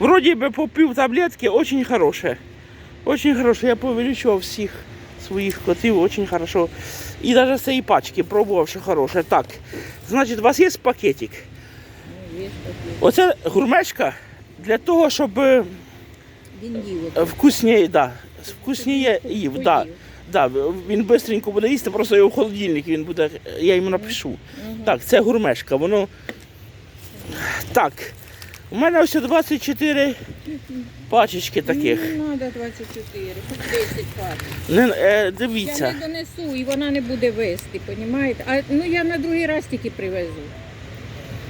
Вроде бы попив таблетки, очень хороше. Очень хороше. Я повеличував всіх своїх котів, очень хорошо. І навіть цієї пачки пробував, що хороше. Так, значить, у вас є пакетик. Ну, є такі. Оце гурмешка для того, щоб Він їв. от. да, вкусніше їв. Да, да, він швидко буде їсти, просто його в холодильник він буде, я йому напишу. Мгм. Так, це гурмешка, воно. Так. У мене ось 24 пачечки таких. Ну, треба 24, хоч 10 пачок. Не, е, Я не донесу і вона не буде вести, понімаєте? А ну я на другий раз тільки привезу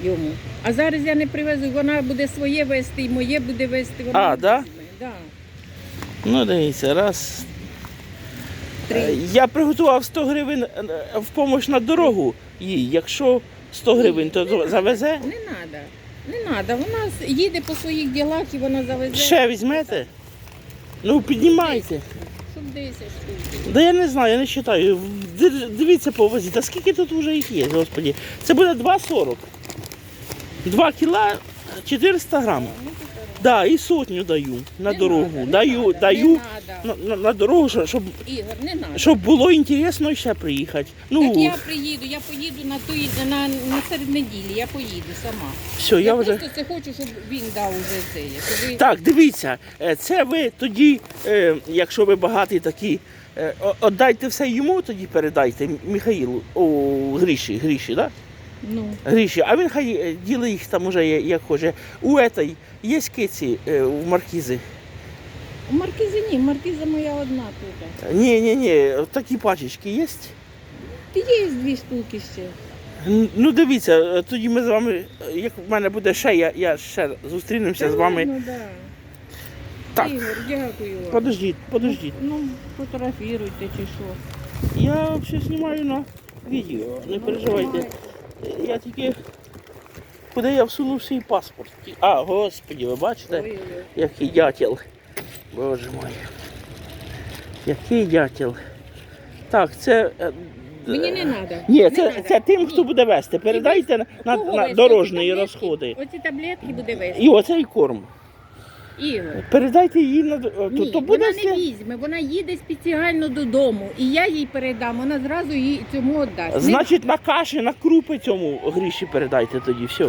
йому. А зараз я не привезу, вона буде своє вести і моє буде вести. Вона А, не да? візьме. Да. Ну, дивіться, раз. Е, Три. Я приготував 100 гривень е, в помощь на дорогу їй. Якщо 100 гривень, то завезе. Не треба. Не треба. Вона їде по своїх ділах і вона завезе. Ще візьмете? Ну, піднімайте. Щоб 10 штук. Да я не знаю, я не вважаю. Дивіться по вазі. Та скільки тут вже їх є, господі? Це буде 2,40. 2 кіла 400 грам. Да, і сотню даю на Не дорогу. надо, даю, надо, даю Не надо. на, на, на дорогу, щоб, Ігор, не треба. щоб було інтересно ще приїхати. Ну, Так я приїду, я поїду на той на, на серед неділі, я поїду сама. все, я, я вже. просто це хочу, щоб він дав уже це. Ви... Так, дивіться, е, це ви тоді, е, якщо ви багаті такі, е, віддайте все йому, тоді передайте Михаїлу, о, Гріші, Гріші, да? Ну, Гріші, а він хай е, ділить їх там уже є- як хоче. У этой є киці е, у маркізи. у Маркізи ні, Маркіза моя одна тут. Ні, ні, ні, такі пачечки є. Є дві штуки ще. Ну дивіться, е, тоді ми з вами, е, як в мене буде ще, я, я ще зустрінемося з вами. Ну, да. Так, Ігор, дякую вам. подождіть, подождіть. Ну, фотографіруйте чи що. Я взагалі знімаю на відео, не переживайте. Я тільки. Куди я всунув свій паспорт? А, господі, ви бачите, Ой-ой-ой. який дятел. Боже мой. Який дятел. Так, це. е, Мені не треба. Ні, це, це тим, хто буде вести. Передайте на, на, на дорожні розходи. Оці таблетки буде вести. І оцей корм. Ігор. Передайте її на д- то, Ні, то буде вона не все. візьме, вона їде спеціально додому, і я їй передам, вона зразу їй цьому віддасть. Значить, на каші, на крупи цьому гріші передайте тоді. Все.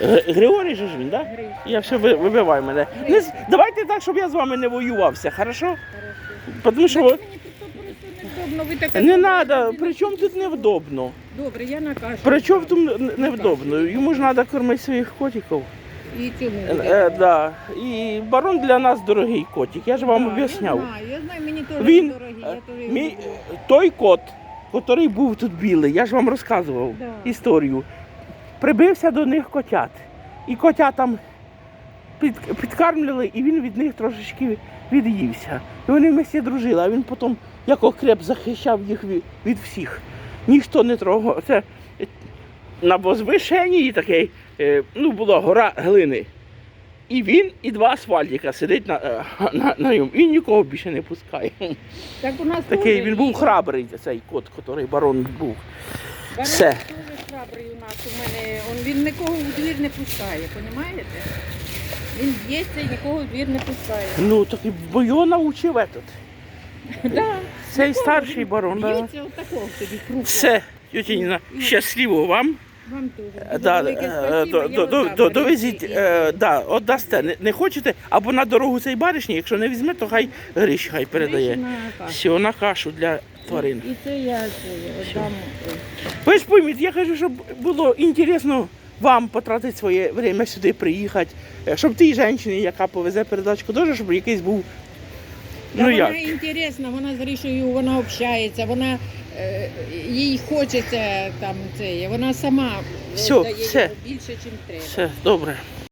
Г- Григорій же ж він, так? Да? Я все ви- вибивай мене. Не, з- давайте так, щоб я з вами не воювався, хорошо? Тому що ви- мені тут просто невдобно, ви така не добра треба, людина. при чому тут невдобно? Добре, я накажу. При чому тут невдобно? Йому ж треба кормити своїх котиків. І Е, е, да. І барон для нас дорогий котик, я ж вам Да, об'ясняв. Я знаю, я знаю, мені теж Він, дорогі, я е, теж його Мій, люблю. той кот, який був тут білий, я ж вам розказував Да. історію. Прибився до них котят. І котя там під, підкармлювали, і він від них трошечки від'ївся. І вони вместе дружили, а він потім як окреп захищав їх від, від всіх. Ніхто не трогав. Це е, на возвишенні такий, е, ну, була гора глини. І він, і два асфальтика сидить на, е, на, на ньому, і нікого більше не пускає. Так у нас Такий він був храбрий, цей кот, який барон був. Барон Все. теж храбрий у нас. У мене он, він нікого в двір не пускає, розумієте? Він б'ється і нікого в двір не пускає. Ну, так і бо його навчив этот. Да. Цей старший він барон. Б'ється отакого собі крупного. Все, Ніна, щасливо вам. Вам. Е, Дуже Да, велике е, спасибо, я до- Довезіть, е, да, отдасте. Не, не хочете, або на дорогу цей баришні, якщо не візьме, то хай Гриш хай передає. Гриші на кашу. Все, на кашу для тварин. І це я це, віддам. Ви ж пойміть, я кажу, щоб було інтересно вам потратити своє время сюди приїхати, е, щоб тій жінці, яка повезе передачку, теж, щоб якийсь був. Та Ну як? вона інтересна, вона з Гришею, вона общається, вона їй хочеться там це. Вона сама Всьо, дає все. більше, ніж треба. Все, добре.